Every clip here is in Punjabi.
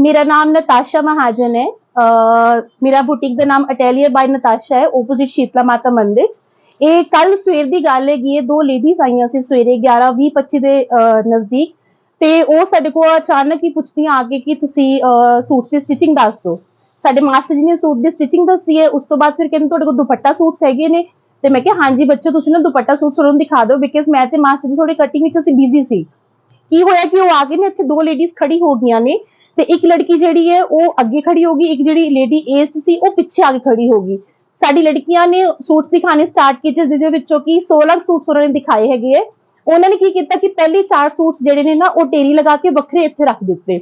ਮੇਰਾ ਨਾਮ ਨਤਾਸ਼ਾ ਮਹਾਜਨ ਹੈ ਮੇਰਾ ਬੁਟੀਕ ਦਾ ਨਾਮ ਅਟੈਲੀਅਰ ਬਾਈ ਨਤਾਸ਼ਾ ਹੈ ਆਪੋਜ਼ਿਟ ਸ਼ੀਤਲਾ ਮਾਤਾ ਮੰਦਿਰ ਇਹ ਕੱਲ ਸਵੇਰ ਦੀ ਗੱਲ ਹੈਗੀ ਹੈ ਦੋ ਲੇਡੀਜ਼ ਆਈਆਂ ਸੀ ਸਵੇਰੇ 11 20 25 ਦੇ ਨਜ਼ਦੀਕ ਤੇ ਉਹ ਸਾਡੇ ਕੋਲ ਅਚਾਨਕ ਹੀ ਪੁੱਛਦੀਆਂ ਆ ਕੇ ਕਿ ਤੁਸੀਂ ਸੂਟ ਦੀ ਸਟਿਚਿੰਗ ਦੱਸ ਦਿਓ ਸਾਡੇ ਮਾਸਟਰ ਜੀ ਨੇ ਸੂਟ ਦੀ ਸਟਿਚਿੰਗ ਦੱਸੀ ਹੈ ਉਸ ਤੋਂ ਬਾਅਦ ਫਿਰ ਕਹਿੰਦੇ ਤੁਹਾਡੇ ਕੋਲ ਦੁਪੱਟਾ ਸੂਟਸ ਹੈਗੇ ਨੇ ਤੇ ਮੈਂ ਕਿਹਾ ਹਾਂਜੀ ਬੱਚੋ ਤੁਸੀਂ ਨਾ ਦੁਪੱਟਾ ਸੂਟ ਸਾਨੂੰ ਦਿਖਾ ਦਿਓ ਬਿਕਾਜ਼ ਮੈਂ ਤੇ ਮਾਸਟਰ ਜੀ ਥੋੜੇ ਕਟਿੰਗ ਵਿੱਚ ਅਸੀਂ ਬਿਜ਼ੀ ਸੀ ਕੀ ਹੋਇਆ ਕਿ ਉਹ ਆ ਕੇ ਨੇ ਇੱਥੇ ਦੋ ਲੇਡੀਜ਼ ਖੜੀ ਹੋ ਗਈਆਂ ਨੇ ਤੇ ਇੱਕ ਲੜਕੀ ਜਿਹੜੀ ਹੈ, ਉਹ ਅੱਗੇ ਖੜੀ ਹੋ ਗਈ ਇੱਕ ਜਿਹੜੀ ਲੇਡੀ ਏਜਡ ਸੀ, ਉਹ ਪਿੱਛੇ ਆ ਕੇ ਖੜੀ ਹੋ ਗਈ ਸਾਡੀ ਲੜਕੀਆਂ ਨੇ ਸੂਟਸ ਦਿਖਾਣੇ ਸਟਾਰਟ ਕੀਤੇ, ਜਿਹਦੇ ਵਿੱਚੋਂ ਕਿ 16 ਸੂਟਸ ਉਹਨਾਂ ਨੇ ਦਿਖਾਏ ਹੈਗੇ ਹੈ ਉਹਨਾਂ ਨੇ ਕੀ ਕੀਤਾ ਕਿ ਪਹਿਲੇ ਚਾਰ ਸੂਟਸ ਜਿਹੜੇ ਨੇ ਨਾ, ਉਹ ਟੇਰੀ ਲਗਾ ਕੇ ਵੱਖਰੇ ਇੱਥੇ ਰੱਖ ਦਿੱਤੇ।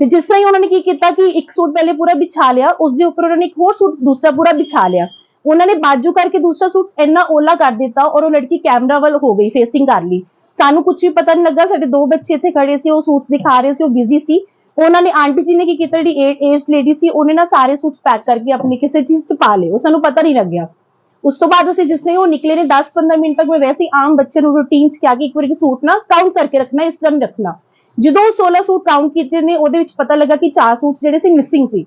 ਤੇ ਜਿਸ ਤਰ੍ਹਾਂ ਹੀ ਉਹਨਾਂ ਨੇ ਕੀ ਕੀਤਾ ਕਿ ਇੱਕ ਸੂਟ ਪਹਿਲੇ ਪੂਰਾ ਵਿਛਾ ਲਿਆ, ਉਸ ਦੇ ਉੱਪਰ ਉਹਨਾਂ ਨੇ ਇੱਕ ਹੋਰ ਸੂਟ ਦੂਸਰਾ ਪੂਰਾ ਵਿਛਾ ਲਿਆ। ਉਹਨਾਂ ਨੇ ਬਾਜੂ ਕਰਕੇ ਦੂਸਰਾ ਸੂਟ ਇੰਨਾ ਓਲਾ ਕਰ ਦਿੱਤਾ ਔਰ ਉਹ ਲੜਕੀ ਕੈਮਰਾ ਵੱਲ ਹੋ ਗਈ ਫੇਸਿੰਗ ਕਰ ਲਈ। ਸਾਨੂੰ ਕੁਝ ਵੀ ਪਤਾ ਨਹੀਂ ਲੱਗਾ, ਸਾਡੇ ਦੋ ਬੱਚੇ ਇੱਥੇ ਖੜੇ ਸੀ, ਉਹ ਸੂਟ ਦਿਖਾ ਰਹੇ ਸੀ, ਉਹ ਬਿਜ਼ੀ ਸੀ। ਉਹਨਾਂ ਨੇ ਆਂਟੀ ਜੀ ਨੇ ਕੀ ਕੀਤਾ, ਜਿਹੜੀ ਏਜ ਲੇਡੀ ਸੀ, ਉਹਨੇ ਨਾ ਸਾਰੇ ਸੂਟ ਪੈਕ ਕਰਕੇ ਆਪਣੀ ਕਿਸੇ ਚੀਜ਼ 'ਚ ਪਾ ਲਏ। ਉਹ ਸਾਨੂੰ ਪਤਾ ਨਹੀਂ ਲੱਗਿਆ। ਉਸ ਤੋਂ ਬਾਅਦ ਅਸੀਂ ਜਿਸ ਨੇ ਉਹ ਨਿਕਲੇ ਨੇ 10-15 ਮਿੰਟ ਤੱਕ, ਮੈਂ ਵੈਸੇ ਹੀ ਆਮ ਬੱਚੇ ਨੂੰ ਰੂਟੀਨ 'ਚ ਕਿਹਾ ਕਿ ਇੱਕ ਵਾਰੀ ਸੂਟ ਨਾ ਕਾਊਂਟ ਕਰਕੇ ਰੱਖਣਾ, ਇਸ ਤਰ੍ਹਾਂ ਰੱਖਣਾ। ਜਦੋਂ 16 ਸੂਟ ਕਾਊਂਟ ਕੀਤੇ ਨੇ, ਉਹਦੇ ਵਿੱਚ ਪਤਾ ਲੱਗਾ ਕਿ ਚਾਰ ਸੂਟ ਜਿਹੜੇ ਸੀ ਮਿਸਿੰਗ ਸੀ।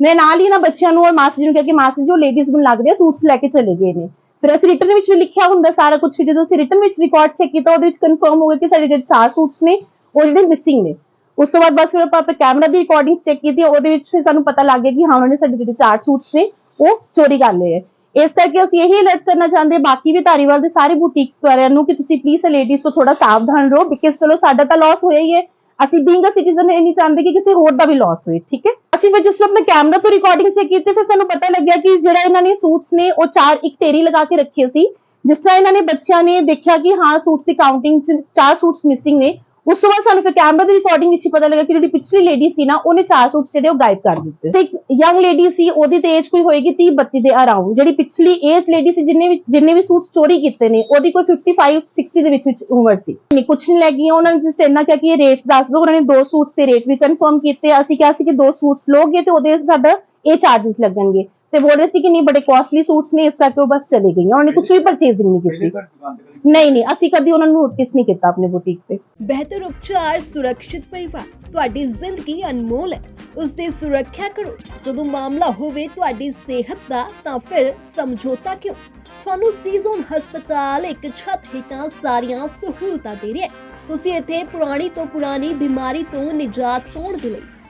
ਮੈਂ ਨਾਲ ਹੀ ਨਾ ਬੱਚਿਆਂ ਨੂੰ ਔਰ ਮਾਸਟਰ ਜੀ ਨੂੰ ਕਿਹਾ ਕਿ ਮਾਸਟਰ ਜੀ, ਉਹ ਲੇਡੀਜ਼ ਨੂੰ ਲੱਗ ਰਿਹਾ ਸੂਟਸ ਲੈ ਕੇ ਚਲੇ ਗਏ ਨੇ। ਫਿਰ ਅਸੀਂ ਰਿਟਰਨ ਵਿੱਚ ਵੀ ਲਿਖਿਆ ਹੁੰਦਾ ਸਾਰਾ ਕੁਝ ਜਦੋਂ ਅਸੀਂ ਰਿਟਰਨ ਵਿੱਚ ਰਿਕਾਰਡ ਚੈੱਕ ਕੀਤਾ, ਉਹਦੇ ਵਿੱਚ ਕਨਫਰਮ ਹੋ ਗਿਆ ਕਿ ਸਾਡੇ ਜਿਹੜੇ ਚਾਰ ਸੂਟਸ ਨੇ, ਉਹ ਜਿਹੜੇ ਮਿਸਿੰਗ ਨੇ। ਉਸ ਤੋਂ ਬਾਅਦ ਬਸ ਫਿਰ ਆਪਾਂ ਕੈਮਰਾ ਦੀ ਰਿਕਾਰਡਿੰਗ ਚੈੱਕ ਕੀਤੀ, ਉਹਦੇ ਵਿੱਚ ਫਿਰ ਸਾਨੂੰ ਪਤਾ ਲੱਗ ਗਿਆ ਕਿ ਹਾਂ, ਉਹਨਾਂ ਨੇ ਸਾਡੇ ਜਿਹੜੇ ਚਾਰ ਸੂਟਸ ਨੇ, ਉਹ ਚੋਰੀ ਕਰ ਲਏ ਇਸ ਕਰਕੇ ਅਸੀਂ ਇਹੀ ਅਲਰਟ ਕਰਨਾ ਚਾਹੁੰਦੇ ਬਾਕੀ ਵੀ ਧਾਰੀਵਾਲ ਦੇ ਸਾਰੇ ਬੁਟੀਕਸ ਵਾਲਿਆਂ ਨੂੰ ਕਿ ਤੁਸੀਂ ਪਲੀਜ਼ ਲੇਡੀਜ਼ ਤੋਂ ਥੋੜਾ ਸਾਵਧਾਨ ਰਹੋ ਬਿਕਾਜ਼ ਚਲੋ ਸਾਡਾ ਤਾਂ ਲਾਸ ਹੋਇਆ ਹੀ ਹੈ। ਅਸੀਂ ਬੀਇੰਗ ਅ ਸਿਟੀਜ਼ਨ ਇਹ ਨਹੀਂ ਚਾਹੁੰਦੇ ਕਿ ਕਿਸੇ ਹੋਰ ਦਾ ਵੀ ਲਾਸ ਹੋਏ, ਠੀਕ ਹੈ? ਅਸੀਂ ਫਿਰ ਜਿਸ ਤਰ੍ਹਾਂ ਆਪਣੇ ਕੈਮਰਾ ਤੋਂ ਰਿਕਾਰਡਿੰਗ ਚੈੱਕ ਕੀਤੀ, ਫਿਰ ਸਾਨੂੰ ਪਤਾ ਲੱਗਿਆ ਕਿ ਜਿਹੜਾ ਇਹਨਾਂ ਨੇ ਸੂਟਸ ਨੇ, ਉਹ ਚਾਰ, ਇੱਕ ਢੇਰੀ ਲਗਾ ਕੇ ਰੱਖੇ ਸੀ। ਜਿਸ ਤਰ੍ਹਾਂ ਇਹਨਾਂ ਨੇ ਬੱਚਿਆਂ ਨੇ ਦੇਖਿਆ ਕਿ ਹਾਂ ਸੂਟਸ ਦੀ ਕਾਊਂਟਿੰਗ ਚ ਚਾਰ ਸੂਟਸ ਮਿਸਿੰਗ ਨੇ ਉਸ ਤੋਂ ਬਾਅਦ ਸਾਨੂੰ ਫਿਰ ਕੈਮਰਾ ਦੀ ਰਿਕਾਰਡਿੰਗ ਵਿੱਚ ਪਤਾ ਲੱਗਾ ਕਿ ਜਿਹੜੀ ਪਿਛਲੀ ਲੇਡੀ ਸੀ ਨਾ, ਉਹਨੇ ਚਾਰ ਸੂਟਸ ਜਿਹੜੇ ਉਹ ਗਾਇਬ ਕਰ ਦਿੱਤੇ। ਤੇ ਇੱਕ ਯੰਗ ਲੇਡੀ ਸੀ, ਉਹਦੀ ਤੇ ਏਜ ਕੋਈ ਹੋਏਗੀ 30 32 ਦੇ ਅਰਾਊਂਡ ਜਿਹੜੀ ਪਿਛਲੀ ਏਜ ਲੇਡੀ ਸੀ, ਜਿੰਨੇ ਵੀ ਜਿੰਨੇ ਵੀ ਸੂਟਸ ਚੋਰੀ ਕੀਤੇ ਨੇ, ਉਹਦੀ ਕੋਈ 55 60 ਦੇ ਵਿੱਚ ਉਮਰ ਸੀ। ਨਹੀਂ, ਕੁਛ ਨਹੀਂ ਲੱਗੀ ਉਹਨਾਂ ਨੇ ਜਿਸ ਇੰਨਾ ਕਿਹਾ ਕਿ ਇਹ ਰੇਟਸ ਦੱਸ ਦਿਓ, ਉਹਨਾਂ ਨੇ ਦੋ ਸੂਟਸ ਦੇ ਰੇਟ ਵੀ ਕਨਫਰਮ ਕੀਤੇ, ਅਸੀਂ ਕਿਹਾ ਸੀ ਕਿ ਦੋ ਸੂਟਸ ਲੋਗੇ ਤੇ ਉਹਦੇ ਸਾਡਾ ਇਹ ਚਾਰजेस ਲੱਗਣਗੇ। ਤੇ ਬੋਲ ਰਹੇ ਸੀ ਕਿ ਨਹੀਂ ਬੜੇ ਕਾਸਟਲੀ ਸੂਟਸ ਨੇ ਇਸ ਕਰਕੇ ਉਹ ਬਸ ਚਲੇ ਗਈਆਂ। ਉਹਨਾਂ ਨੇ ਕੁਝ ਵੀ ਪਰਚੇਜ਼ਿੰਗ ਨਹੀਂ ਕੀਤੀ। ਨਹੀਂ ਨਹੀਂ ਅਸੀਂ ਕਦੀ ਉਹਨਾਂ ਨੂੰ ਨੋਟਿਸ ਨਹੀਂ ਕੀਤਾ ਆਪਣੇ ਬੁਟੀਕ ਤੇ। ਬਿਹਤਰ ਉਪਚਾਰ ਸੁਰੱਖਿਅਤ ਪਰਿਵਾਰ ਤੁਹਾਡੀ ਜ਼ਿੰਦਗੀ ਅਨਮੋਲ ਹੈ। ਉਸ ਦੀ ਸੁਰੱਖਿਆ ਕਰੋ। ਜਦੋਂ ਮਾਮਲਾ ਹੋਵੇ ਤੁਹਾਡੀ ਸਿਹਤ ਦਾ ਤਾਂ ਫਿਰ ਸਮਝੌਤਾ ਕਿਉਂ? ਤੁਹਾਨੂੰ ਸੀਜ਼ਨ ਹਸਪਤਾਲ ਇੱਕ ਛੱਤ ਹੇਠਾਂ ਸਾਰੀਆਂ ਸਹੂਲਤਾਂ ਦੇ ਰਿਹਾ ਹੈ। ਤੁਸੀਂ ਇੱਥੇ ਪੁਰਾਣੀ ਤੋਂ ਪੁਰਾਣੀ ਬਿਮਾਰੀ ਤੋਂ ਨਿਜਾਤ ਪਾਉਣ ਦੇ ਲਈ